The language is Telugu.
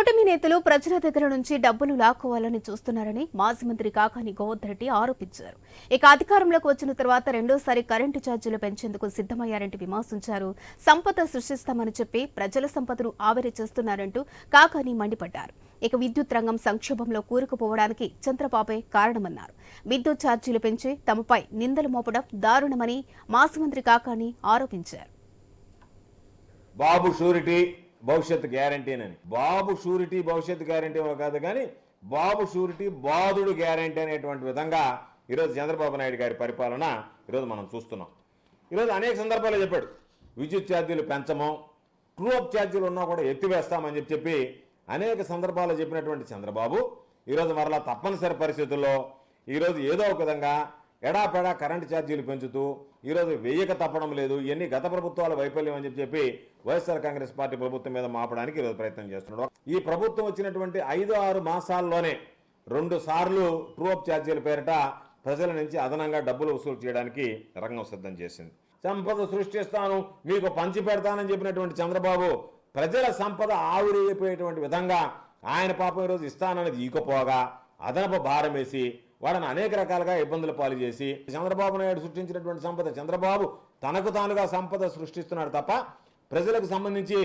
కూటమి నేతలు ప్రజల దగ్గర నుంచి డబ్బులు లాక్కోవాలని చూస్తున్నారని మాజీ మంత్రి కాకాని గోవర్ధరెడ్డి ఆరోపించారు. ఇక అధికారంలోకి వచ్చిన తర్వాత రెండోసారి కరెంటు ఛార్జీలు పెంచేందుకు సిద్దమయ్యారంటూ విమర్శించారు. సంపద సృష్టిస్తామని చెప్పి ప్రజల సంపదను ఆవిరి చేస్తున్నారంటూ కాకాని మండిపడ్డారు. ఇక విద్యుత్ రంగం సంక్షోభంలో కూరుకుపోవడానికి చంద్రబాబే కారణమన్నారు. విద్యుత్ ఛార్జీలు పెంచి తమపై నిందలు మోపడం దారుణమని మాజీ మంత్రి కాకాని ఆరోపించారు. బాబు షూరిటీ భవిష్యత్ గ్యారంటీనని. బాబు షూరిటీ భవిష్యత్ గ్యారంటీ కాదు కానీ బాబు షూరిటీ బాధుడు గ్యారంటీ అనేటువంటి విధంగా ఈరోజు చంద్రబాబు నాయుడు గారి పరిపాలన ఈరోజు మనం చూస్తున్నాం. ఈరోజు అనేక సందర్భాల్లో చెప్పాడు విద్యుత్ ఛార్జీలు పెంచము ట్రూ అప్ ఛార్జీలు ఉన్నా కూడా ఎత్తివేస్తామని చెప్పి చెప్పి అనేక సందర్భాల్లో చెప్పినటువంటి చంద్రబాబు ఈరోజు మరలా తప్పనిసరి పరిస్థితుల్లో ఈరోజు ఏదో ఒక విధంగా ఎడాపెడా కరెంటు ఛార్జీలు పెంచుతూ ఈరోజు వెయ్యక తప్పడం లేదు. ఇవన్నీ గత ప్రభుత్వాల వైఫల్యం అని చెప్పి చెప్పి వైఎస్ఆర్ కాంగ్రెస్ పార్టీ ప్రభుత్వం మీద మాపడానికి ఈరోజు ప్రయత్నం చేస్తున్నాడు. ఈ ప్రభుత్వం వచ్చినటువంటి ఐదు ఆరు మాసాల్లోనే రెండు సార్లు ట్రూఅప్ ఛార్జీల పేరిట ప్రజల నుంచి అదనంగా డబ్బులు వసూలు చేయడానికి రంగం సిద్ధం చేసింది. సంపద సృష్టిస్తాను మీకు పంచి పెడతానని చెప్పినటువంటి చంద్రబాబు ప్రజల సంపద ఆవిరైపోయేటువంటి విధంగా ఆయన పాపం ఈరోజు ఇస్తాననేది ఈకపోగా అదనపు భారం వేసి వాళ్ళని అనేక రకాలుగా ఇబ్బందులు పాలు చేసి చంద్రబాబు నాయుడు సృష్టించినటువంటి సంపద చంద్రబాబు తనకు తానుగా సంపద సృష్టిస్తున్నాడు తప్ప ప్రజలకు సంబంధించి